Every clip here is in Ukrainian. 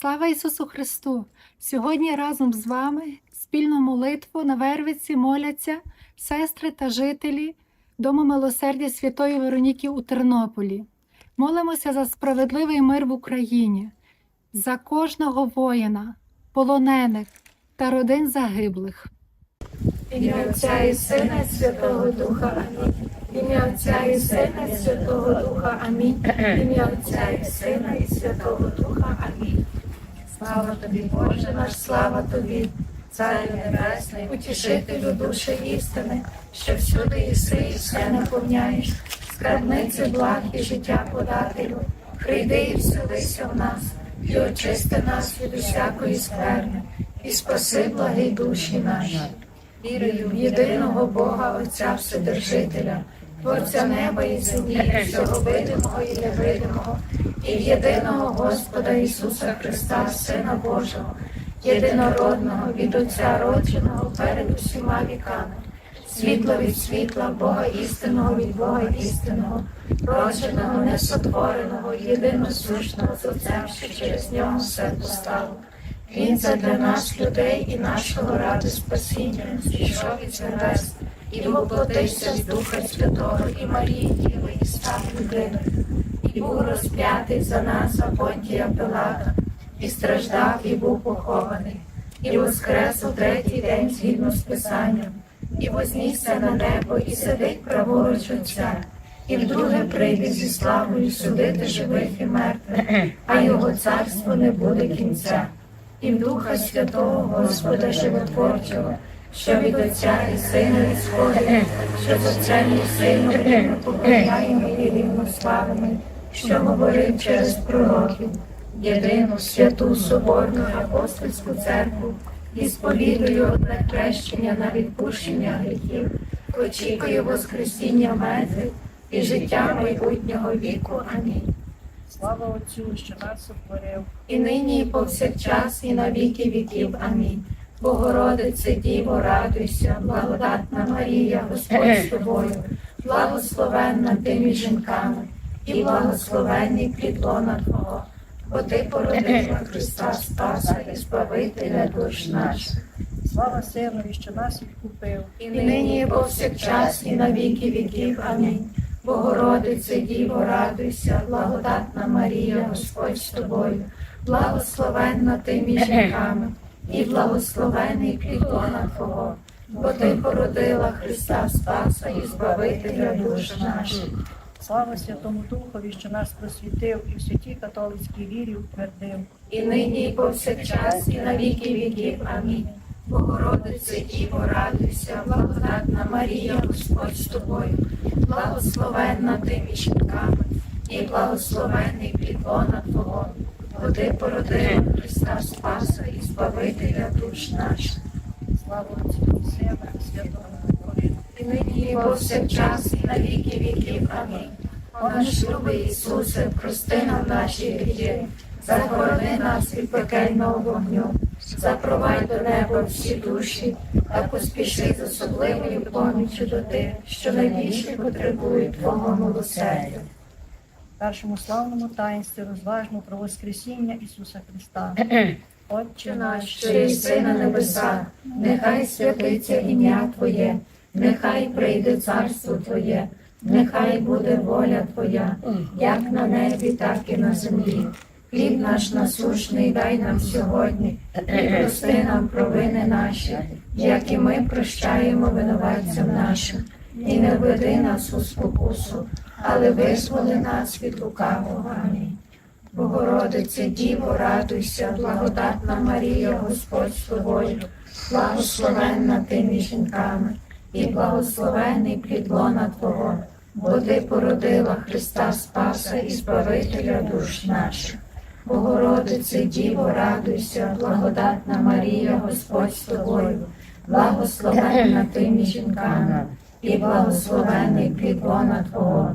Слава Ісусу Христу! Сьогодні разом з вами спільну молитву на Вервиці моляться сестри та жителі Дому милосердя Святої Вероніки у Тернополі. Молимося за справедливий мир в Україні, за кожного воїна, полонених та родин загиблих. Ім'я Отця і Сина Святого Духа. Ім'я Отця і Сина Святого Духа. Амінь. Ім'я Отця і Сина і Святого Духа. Амінь. Слава тобі, Боже наш, слава тобі, Царю Небесний, утішителю душі істини, що всюди єси і все наповняєш, скарбниці благ і життя подателю. Прийди і вселися в нас, і очисти нас від усякої скверни, і спаси благі душі наші. Вірую в єдиного Бога Отця Вседержителя, Творця неба і землі, всього видимого і невидимого, і єдиного Господа Ісуса Христа, Сина Божого, єдинородного від Отця родженого перед усіма віками, світло від світла, Бога істинного від Бога істинного, родженого, несотвореного, єдиносушного з Отцем, що через нього все постало. Він задля нас, людей і нашого ради спасіння, зійшов із небес і воплотився з Духа Святого і Марії Діви, і став людиною, і був розп'ятий за нас, а Понтія Пилата, і страждав, і був похований, і воскрес у третій день згідно з Писанням, і вознісся на небо, і сидить праворуч Отця, і вдруге прийде зі славою судити живих і мертвих, а його царство не буде кінця. І в Духа Святого Господа Животворчого, що від Отця і Сина ісходить, що з Отцем і Сином поклоняємо і рівно славимо, що говорив через пророків, єдину святу Соборну апостольську церкву, і сповідую одне хрещення на відпущення гріхів, очікую Воскресіння мертвих і життя майбутнього віку. Амінь. Слава Отцю, що нас сотворив, і нині, і повсякчас, і на віки віків. Амінь. Богородице, Діво, радуйся, благодатна Марія, Господь з тобою, благословенна ти між жінками, і благословенний плід лона Твого, бо ти породила Христа Спаса і Збавителя душ наших. слава Синові, що нас відкупив, І нині, і повсякчас, і на віки віків. Амінь. Богородице, Діво, радуйся, благодатна Марія, Господь з тобою, благословенна ти між жінками, і благословений плідона Твого, бо ти породила Христа Спаса і Збавителя душ наших. слава Святому Духові, що нас просвітив і в святій католицькій вірі утвердив. і нині, і повсякчас, і на віки віків. Амінь. Богородице, Діво, радуйся, благодатна Марія, Господь з тобою, благословенна ти між жінками, і благословений плідона Твого, ти породила Христа Спаса і Збавителя душ наших. Слава Отцю Сина Святого. І нині, і повсякчас, і на віки віків. Амінь. О наш любий Ісусе, прости нам наші гріхи, захорони нас від пекельного вогню, запровадь до неба всі душі та поспіши з особливою поміччю до тих, що найбільше потребують Твого милосердя. Першому славному таїнстві розважно про Воскресіння Ісуса Христа. Отче наш, що єси на небесах, нехай святиться ім'я Твоє, нехай прийде царство Твоє, нехай буде воля Твоя, як на небі, так і на землі. Хліб наш насущний дай нам сьогодні, і прости нам провини наші, як і ми прощаємо винуватцям нашим, і не введи нас у спокусу, але визволи нас від лукавого. Амінь. Богородице, Діво, радуйся, благодатна Марія, Господь з тобою, благословенна ти між жінками, і благословений плід лона Твого, бо ти породила Христа Спаса і Збавителя душ наших. Богородице, Діво, радуйся, благодатна Марія, Господь з тобою, благословенна ти між жінками, і благословений плід лона Твого,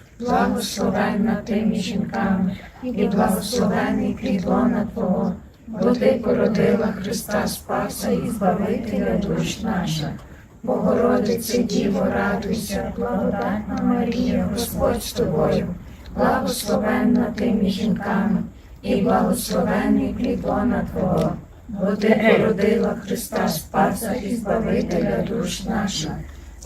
благословенна ти між жінками, і благословений плід лона Твого, бо ти породила Христа Спаса і Збавителя душ наших. Богородице Діво, радуйся, благодатна Марія, Господь з тобою, благословенна ти жінками, і благословений плід лона Твого, бо ти породила Христа Спаса і Збавителя душ наших.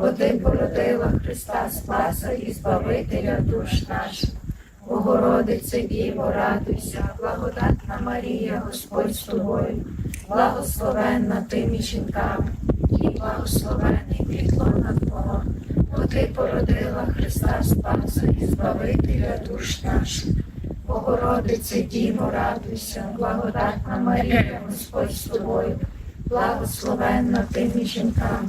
бо породила Христа Спаса і Збавителя душ наших. Богородице Діво, радуйся, благодатна Марія, Господь з тобою, благословенна ти між жінками, і благословений плід лона Твого, бо ти породила Христа Спаса і Збавителя душ наших. Богородице Діво, радуйся, благодатна Марія, Господь з тобою, благословенна ти між жінками,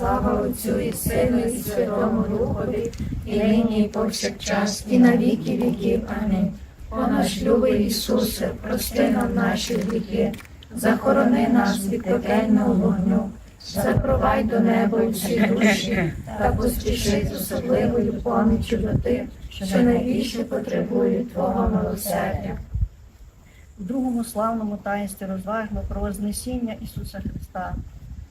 Слава Отцю і Сину, і Святому Духові, і нині, і повсякчас, і на віки віків. Амінь. О наш любий Ісусе, прости нам наші гріхи, захорони нас від пекельного вогню, запровадь до неба всі душі та поспіши з особливою поміччю до тих, що найбільше потребують Твого милосердя. У другому славному таїнстві розважно про Вознесіння Ісуса Христа.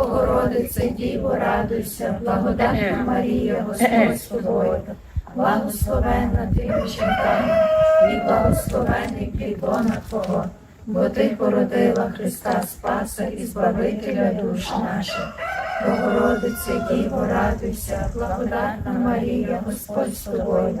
Богородице Діво, радуйся, благодатна Марія, Господь з тобою, благословенна ти між жінками, і благословений плід Твого, бо ти породила Христа Спаса і Збавителя душ наших. Богородице Діво, радуйся, благодатна Марія, Господь з тобою,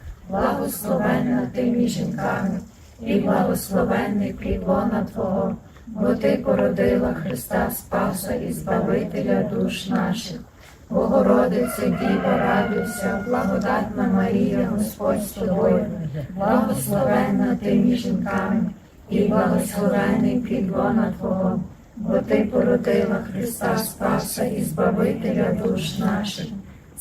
благословенна ти між жінками, і благословенний плід лона Твого, бо ти породила Христа Спаса і Збавителя душ наших. Богородице Діво, радуйся, благодатна Марія, Господь з тобою, благословенна ти між жінками, і благословений плід лона Твого, бо ти породила Христа Спаса і Збавителя душ наших.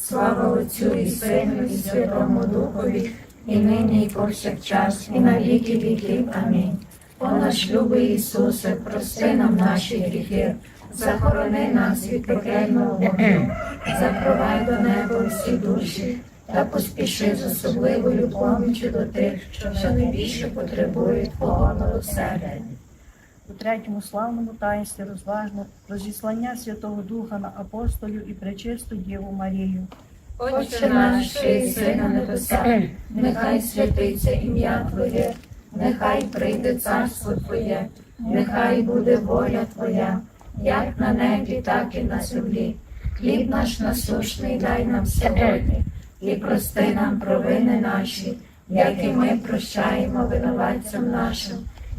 Слава Отцю і Сину, і Святому Духові, і нині, і повсякчас, і на віки віків. Амінь. О наш любий Ісусе, прости нам наші гріхи, захорони нас від пекельного вогню, запровай до неба всі душі, та поспіши з особливою помічю до тих, що найбільше потребують Твого милосердя. У третьому славному таїнстві розважно про зіслання Святого Духа на апостолів і пречисту Діву Марію. Отче наш, єси на небесах, нехай святиться ім'я Твоє, нехай прийде царство Твоє, нехай буде воля Твоя, як на небі, так і на землі. Хліб наш насушний дай нам сьогодні, і прости нам провини наші, як і ми прощаємо винуватцям нашим,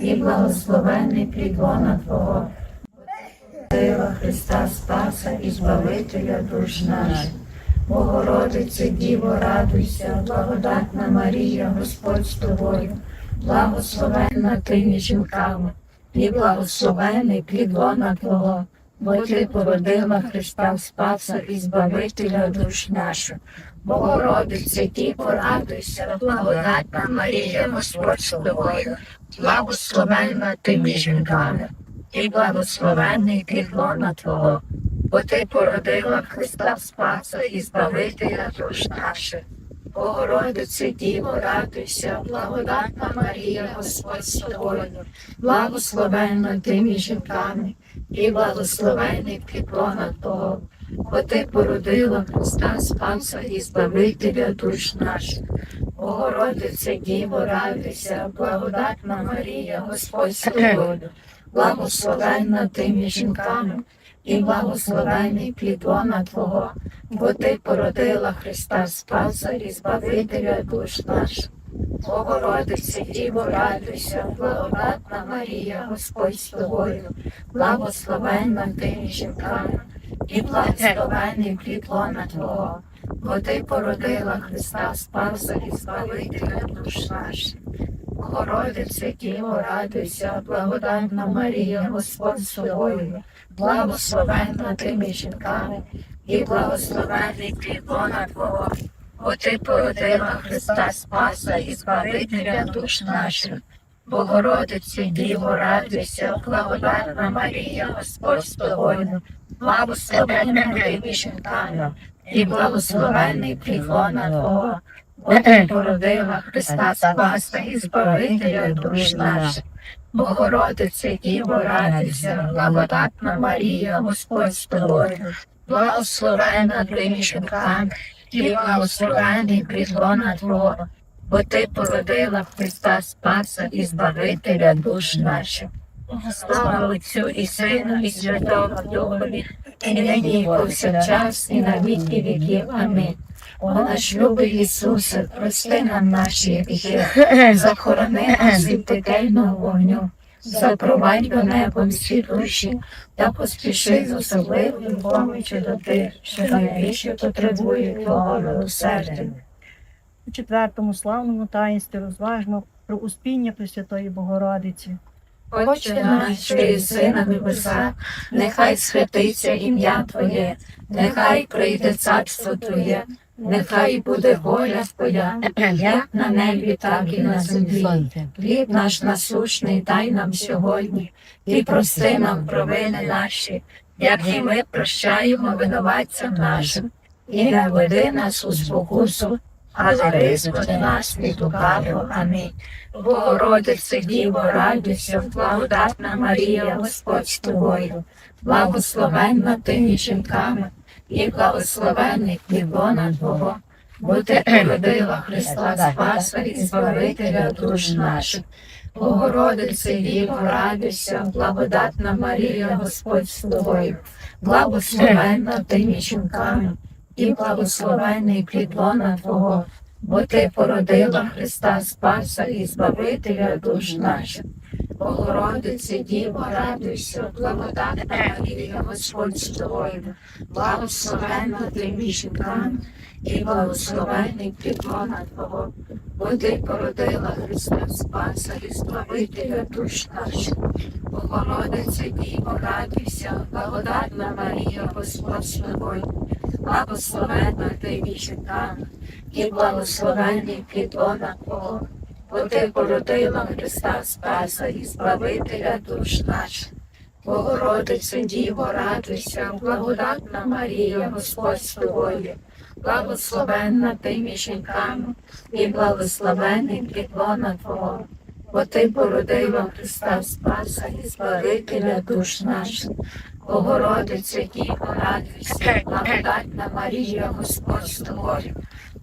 і благословенний плід лона Твого, Сила Христа Спаса і Збавителя душ наших. Богородице Діво, радуйся, благодатна Марія, Господь з тобою, благословенна ти між жінками, і благословений плід лона Твого, бо ти породила Христа Спаса і Збавителя душ наших. Богородице Діво, радуйся, благодатна Марія, Господь з тобою, благословенна ти між жінками і благословенний плід лона Твого, бо ти породила Христа Спаса і Збавителя душ наших. Богородице Діво, радуйся, благодатна Марія, Господь з тобою, благословенна ти жінками, і благословенний плід лона Твого, бо ти породила Христа Спаса і Збавителя душ наших. Богородице Діво, радуйся, благодатна Марія, Господь з тобою, благословенна ти між жінками, і благословений плід лона Твого, бо ти породила Христа Спаса і Збавителя душ наших. Богородице, Діво, радуйся, благодатна Марія, Господь з тобою, благословенна ти між жінками, і благословений плід лона Твого, бо ти породила Христа Спаса і Збавителя душ наших. Богородице, Діво, радуйся, благодатна Марія, Господь з тобою, благословенна ти між жінками, і благословений плід лона Твого, бо ти породила Христа Спаса і Збавителя душ наших. Богородице, Діво, радуйся, благодатна Марія, Господь з тобою, благословенна ти жінками, і благословений плід лона Твого, бо породила Христа Спаса і Збавителя душ наших. Богородице, Діво, радуйся, благодатна Марія, Господь з тобою, благословена ти жінками, і благословений плід лона Твого, бо ти породила Христа Спаса і Збавителя душ наших. Слава Отцю і Сину, і Святому Духові, і нині, і повсякчас, і на віки віків. Амінь. О наш любий Ісусе, прости нам наші гріхи, захорони нас від пекельного вогню, запровадь до неба всі душі, та поспіши з особливою помічю до тих, що найбільше потребують Твого милосердя. У четвертому славному таїнстві розважно про успіння Пресвятої Богородиці. Отче наш, що єси на небесах, нехай святиться ім'я Твоє, нехай прийде царство Твоє, нехай буде воля Твоя, як на небі, так і на землі. Хліб наш насушний дай нам сьогодні, і прости нам провини наші, як і ми прощаємо винуватцям нашим, і не веди нас у спокусу, але визволи нас від. Амінь. Богородице, Діво, радуйся, благодатна Марія, Господь з тобою, благословенна ти жінками, і благословенний плідона Твого, бо ти породила Христа Спаса і Збавителя душ наших. Богородице, Діво, радуйся, благодатна Марія, Господь з тобою, благословенна ти жінками, і благословенний плідлона Твого, бо ти породила Христа Спаса і Збавителя душ наших. Богородице, Діво, радуйся, благодатна Марія, Господь з тобою, благословенна ти між жінками, і благословенний плідлона Твого, бо ти породила Христа Спаса і Збавителя душ наших. Богородице, Діво, радуйся, благодатна Марія, Господь з тобою, благословенна ти між і благословенний плідлона Твого, бо ти породила Христа Спаса і Збавителя душ наших. Богородице, Діво, радуйся, благодатна Марія, Господь з тобою, благословенна ти жінками, і благословенний плідлона Твого, бо ти породила Христа Спаса і Збавителя душ наших. Богородице, Діво, радуйся, благодатна Марія, Господь з тобою,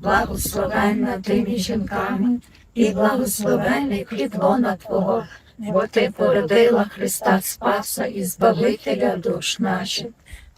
благословенна ти жінками, і благословенний плідлона Твого, бо ти породила Христа Спаса і Збавителя душ наших.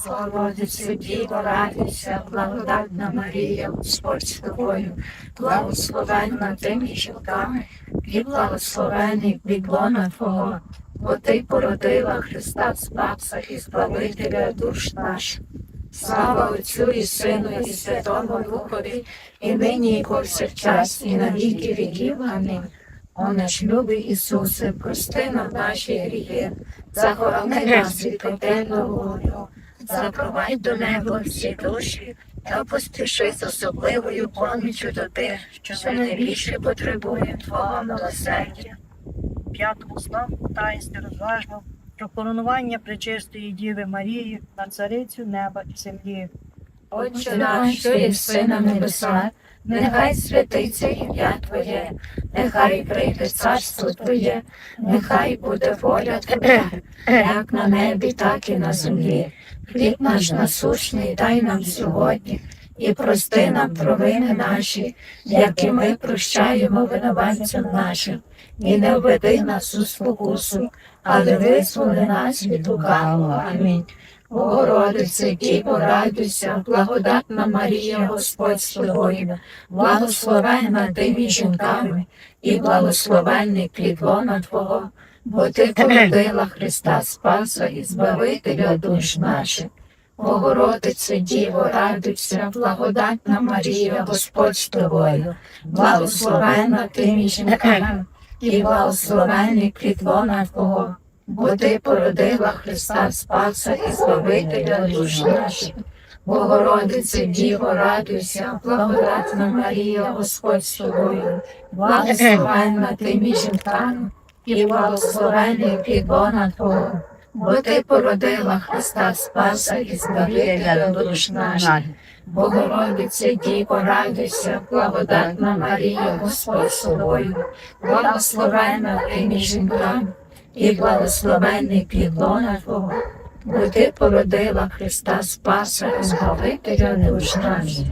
Богородице, Діво, радуйся, благодатна Марія, Господь з тобою, благословенна ти між жінками, і благословений плідлона Твого, бо ти породила Христа Спаса і Збавителя душ наших. Слава Отцю і Сину, і Святому Духові, і нині, і повсякчас, і на віки віків. Амінь. О наш любий Ісусе, прости нам наші гріхи, захорони нас від пекельного вогню, запровадь до неба всі душі, та поспіши з особливою помічю до тих, що найбільше потребує Твого милосердя. п'ятому славу таїнстві розважно про коронування пречистої Діви Марії на царицю неба і землі. Отче наш, що єси на небесах, нехай святиться ім'я Твоє, нехай прийде царство Твоє, нехай буде воля Твоя, як на небі, так і на землі. Хліб наш насущний дай нам сьогодні, і прости нам провини наші, як і ми прощаємо винуватцям нашим, і не введи нас у спокусу, але визволи нас від лукавого. Амінь. Богородице, Діво, радуйся, благодатна Марія, Господь з тобою, благословенна ти між жінками, і благословенний плідлона Твого, бо ти породила Христа Спаса і Збавителя душ наших. Богородице, Діво, радуйся, благодатна Марія, Господь з тобою, благословенна ти між жінками, і благословенний плідлона Твого, бо ти породила Христа Спаса і Збавителя душ наших. Богородице, Діво, радуйся, благодатна Марія, Господь з тобою, благословенна ти між жінками, і благословений плідона Твого, бо ти породила Христа Спаса і Збавителя душ наших. Богородице, Діво, радуйся, благодатна Марія, Господь з тобою, благословенна ти між жінками, і благословенний плідлона Твого, бо ти породила Христа Спаса і Збавителя душ наших.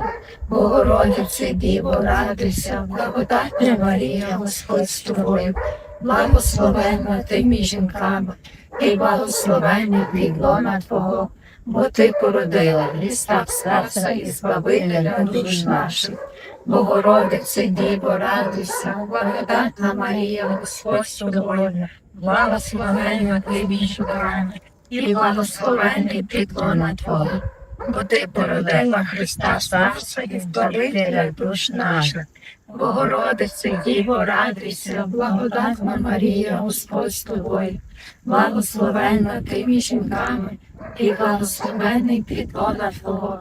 Богородице, Діво, радуйся, благодатна Марія, Господь з тобою, Благословенна ти між жінками, і благословенний підлона Твого, бо Ти породила Христа Спаса і Збавителя душ наших. Богородице, Діво, радуйся, благодатна Марія, Господь з тобою, благословенна ти між жінками, і благословенний підлона Твого, бо Ти породила Христа Спаса і Збавителя душ наших. Богородице, Діво, радуйся, благодатна Марія, Господь з тобою, благословенна ти жінками, і благословенний підлона Твого,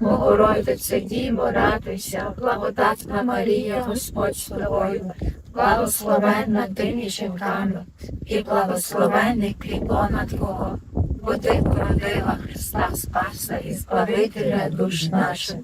Богородице, Діво, радуйся, благодатна Марія, Господь з тобою, благословенна ти жінками, і благословенний плідлона Твого, бо ти породила Христа Спаса і Збавителя душ наших.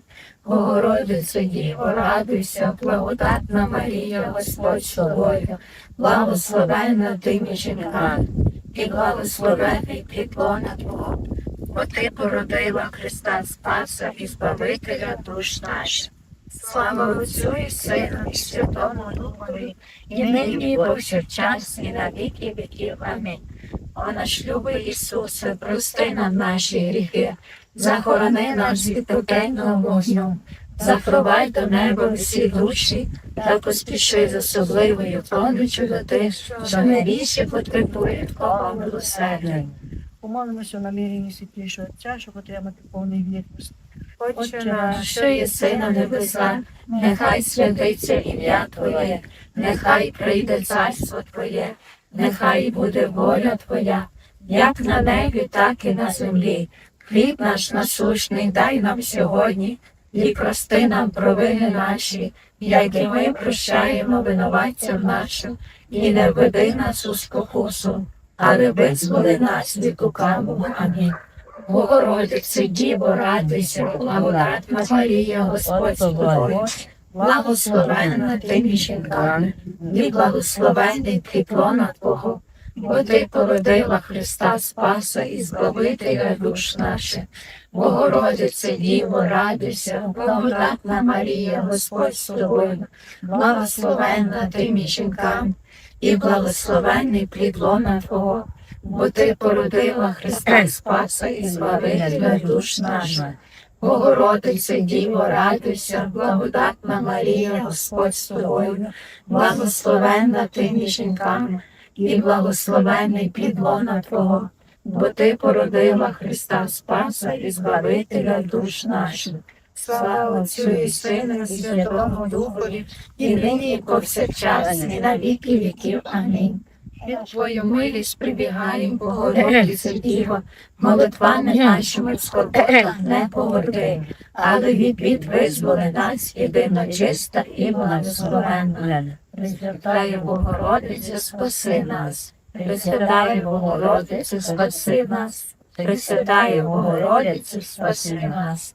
Богородице, Діво, радуйся, благодатна Марія, Господь з тобою, благословенна ти жінками, і благословенний плідлона Твого, бо ти породила Христа Спаса і Збавителя душ наших. Слава Отцю і Сину і Святому Духові, і нині і повсякчас, і на віки віків. Амінь. О наш любий Ісусе, прости нам наші гріхи, захорони нас від пекельного вогню, запровадь до неба всі душі, та поспіши з особливою помічю до тих, що найбільше потребує Твого милосердя. Помолимося у наміренні світлішого Отця, щоб отримати повний вірність. Отче наш, що єси на небесах, нехай святиться ім'я Твоє, нехай прийде царство Твоє, нехай буде воля Твоя, як на небі, так і на землі. Хліб наш насущний дай нам сьогодні, і прости нам провини наші, як і ми прощаємо винуватцям нашим, і не веди нас у спокусу, але визволи нас від лукавого. Амінь. Богородице, Діво, радуйся, благодатна Марія, Господь з тобою, благословенна ти між жінками, і благословенний плітлона Твого, бо ти породила Христа Спаса і Збавителя душ наших. Богородице, Діво, радуйся, благодатна Марія, Господь з тобою, благословенна ти між жінками, і благословенний плідлона Твого, бо ти породила Христа Спаса і Збавителя душ наших. Богородице, Діво, радуйся, благодатна Марія, Господь з тобою, благословенна ти між жінками, і благословенний підлона Твого, бо ти породила Христа Спаса і Збавителя душ наших. Слава Отцю і Сину і Святому Духові, і нині, і повсякчас, і на віки віків. Амінь. Від Твою милість прибігаємо, Богородице Діво, молитвами нашими в не погорди, але від бід визволи нас єдино чиста і благословенна. Пресвятає Богородице, спаси нас. Пресвятає Богородице, спаси нас. Пресвятає Богородице, спаси нас.